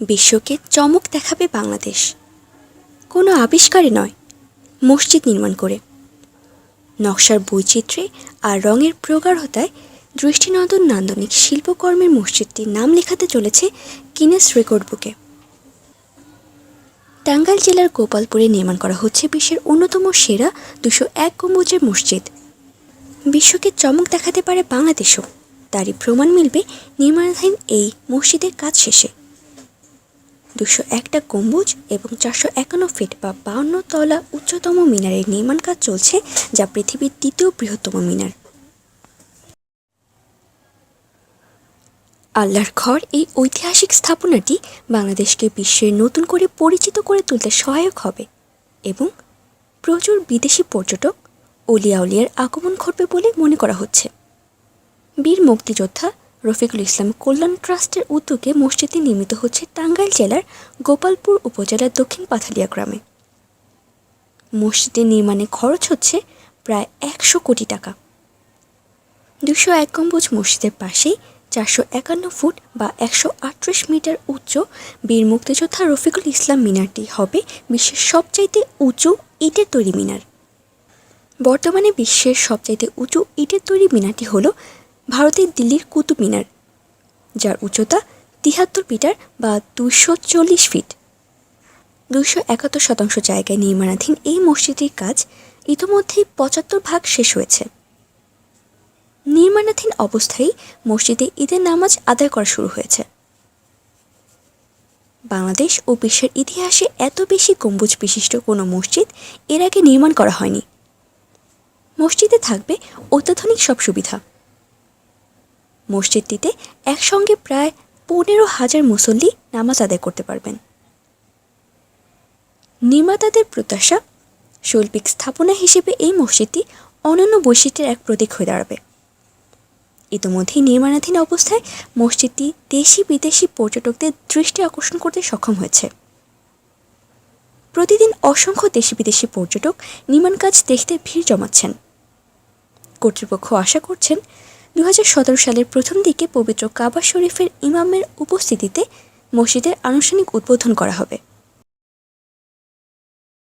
বিশ্বকে চমক দেখাবে বাংলাদেশ। কোনো আবিষ্কারে নয় মসজিদ নির্মাণ করে। নকশার বৈচিত্র্যে আর রঙের প্রগাঢ়তায় দৃষ্টিনন্দন নান্দনিক শিল্পকর্মের মসজিদটির নাম লেখাতে চলেছে গিনেস রেকর্ড বুকে। টাঙ্গাইল জেলার গোপালপুরে নির্মাণ করা হচ্ছে বিশ্বের অন্যতম সেরা দুশো এক গম্বুজের মসজিদ। বিশ্বকে চমক দেখাতে পারে বাংলাদেশও। তারই প্রমাণ মিলবে নির্মাণাধীন এই মসজিদের কাজ শেষে। দুশো একটা গম্বুজ এবং চারশো একান্ন ফিট বা বাউন্ন তলা উচ্চতম মিনারের নির্মাণ কাজ চলছে, যা পৃথিবীর দ্বিতীয় বৃহত্তম মিনার। আল্লাহর ঘর, এই ঐতিহাসিক স্থাপনাটি বাংলাদেশকে বিশ্বের নতুন করে পরিচিত করে তুলতে সহায়ক হবে এবং প্রচুর বিদেশি পর্যটক অলিয়া উলিয়ার আগমন ঘটবে বলে মনে করা হচ্ছে। বীর মুক্তিযোদ্ধা রফিকুল ইসলাম কল্যাণ ট্রাস্টের উদ্যোগে মসজিদটি নির্মিত হচ্ছে টাঙ্গাইল জেলার গোপালপুর উপজেলার দক্ষিণ পাথালিয়া গ্রামে। মসজিদের নির্মাণে খরচ হচ্ছে প্রায় একশো কোটি টাকা। দুশো এক গম্বুজ মসজিদের পাশেই চারশো একান্ন ফুট বা একশো আটত্রিশ মিটার উচ্চ বীর মুক্তিযোদ্ধা রফিকুল ইসলাম মিনারটি হবে বিশ্বের সবচাইতে উঁচু ইটের তৈরি মিনার। বর্তমানে বিশ্বের সবচাইতে উঁচু ইটের তৈরি মিনারটি হলো ভারতের দিল্লির কুতুব মিনার, যার উচ্চতা তিহাত্তর মিটার বা দুশো চল্লিশ ফিট। দুশো একাত্তর শতাংশ জায়গায় নির্মাণাধীন এই মসজিদটির কাজ ইতোমধ্যেই পঁচাত্তর ভাগ শেষ হয়েছে। নির্মাণাধীন অবস্থায় মসজিদে ঈদের নামাজ আদায় করা শুরু হয়েছে। বাংলাদেশ ও বিশ্বের ইতিহাসে এত বেশি গম্বুজ বিশিষ্ট কোনো মসজিদ এর আগে নির্মাণ করা হয়নি। মসজিদে থাকবে অত্যাধুনিক সব সুবিধা। মসজিদটিতে একসঙ্গে প্রায় পনেরো হাজার মুসল্লি নামাজ আদায় করতে পারবেন। নির্মাতাদের প্রত্যাশা, শৈল্পিক স্থাপনা হিসেবে এই মসজিদটি অনন্য বৈশিষ্ট্যের এক প্রতীক হয়ে দাঁড়াবে। ইতোমধ্যেই নির্মাণাধীন অবস্থায় মসজিদটি দেশি বিদেশি পর্যটকদের দৃষ্টি আকর্ষণ করতে সক্ষম হয়েছে। প্রতিদিন অসংখ্য দেশি বিদেশি পর্যটক নির্মাণ কাজ দেখতে ভিড় জমাচ্ছেন। কর্তৃপক্ষ আশা করছেন দু হাজার সতেরো সালের প্রথম দিকে পবিত্র কাবা শরীফের ইমামের উপস্থিতিতে মসজিদের আনুষ্ঠানিক উদ্বোধন করা হবে।